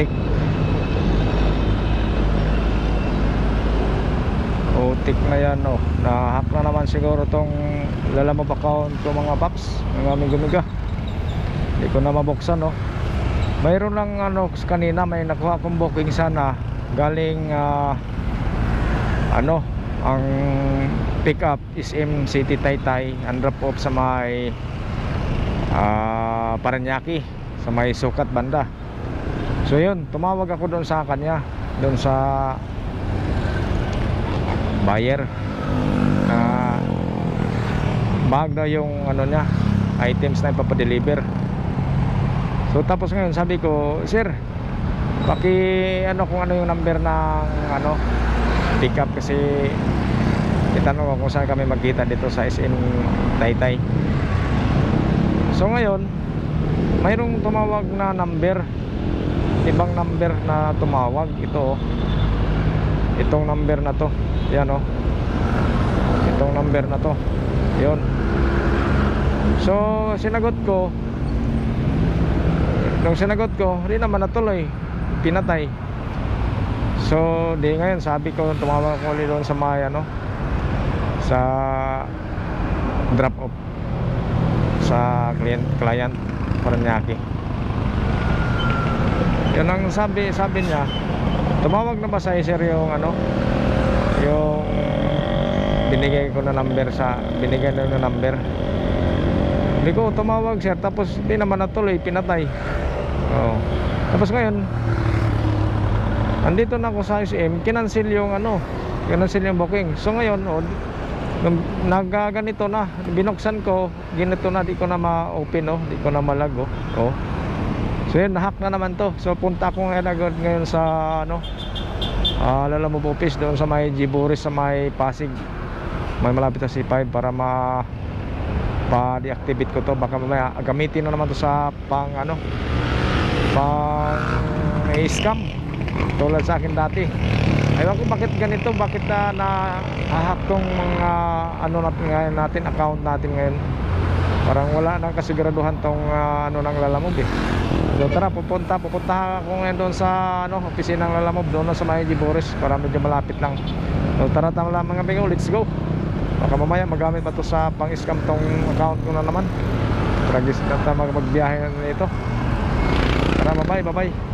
Putik. Putik na yan oh. Nahack na naman siguro tong lalamove account ko mga paps. Ng aming gumiga. Hindi ko na mabuksan oh. Mayroon lang ano kanina may nakuha akong booking sana galing ah, ano ang pick up is M City Taytay and drop off sa may ah, Paranaque sa may sukat banda so yun tumawag ako doon sa kanya doon sa buyer. Na bag daw yung ano niya items na ipapadeliver. So tapos ngayon sabi ko sir paki ano kung ano yung number ng ano pick up kasi itanong ko kung saan kami magkita dito sa SM Taytay. So ngayon mayroong tumawag na number ibang number na tumawag. Ito oh. itong number na to. Yan oh. Itong number na to. Yun. So sinagot ko nung sinagot ko hindi naman natuloy. Pinatay. So di ngayon sabi ko tumawag ko ulit doon sa mga ano sa drop off sa client client Paranaque yun ang sabi sabi niya. Tumawag na ba sa sir yung ano? Yung binigay ko na number sa binigay na yung number? Hindi ko tumawag sir. Tapos hindi naman natuloy pinatay. Oh. tapos ngayon andito na ako sa SM kinancel yung ano kinancel yung booking. So ngayon oh, nagaganito na binuksan ko ginito na di ko na ma-open oh di ko na malago oh so yun nahack na naman to. So punta ako ngayon agad ngayon sa ano ah Lalamove office doon sa may Giboris sa may Pasig. May malapit na C5 para ma pa-deactivate ko to. Baka mamaya gamitin na naman to sa pang ano pang scam. Tulad sa akin dati. Ewan ko bakit ganito, bakit na nahahack tong mga ano natin ngayon natin, account natin ngayon. Parang wala nang kasiguraduhan tong ah, ano ng lalamove eh. So tara, pupunta, pupunta ako ngayon doon sa ano, opisina ng lalamove doon sa May Boris para medyo malapit lang. So tara tama lang mga bingo, let's go. Baka mamaya magamit pa to sa pang-scam tong account ko na naman. Tragis na magbiyahe na ito. Tara, bye-bye, bye-bye.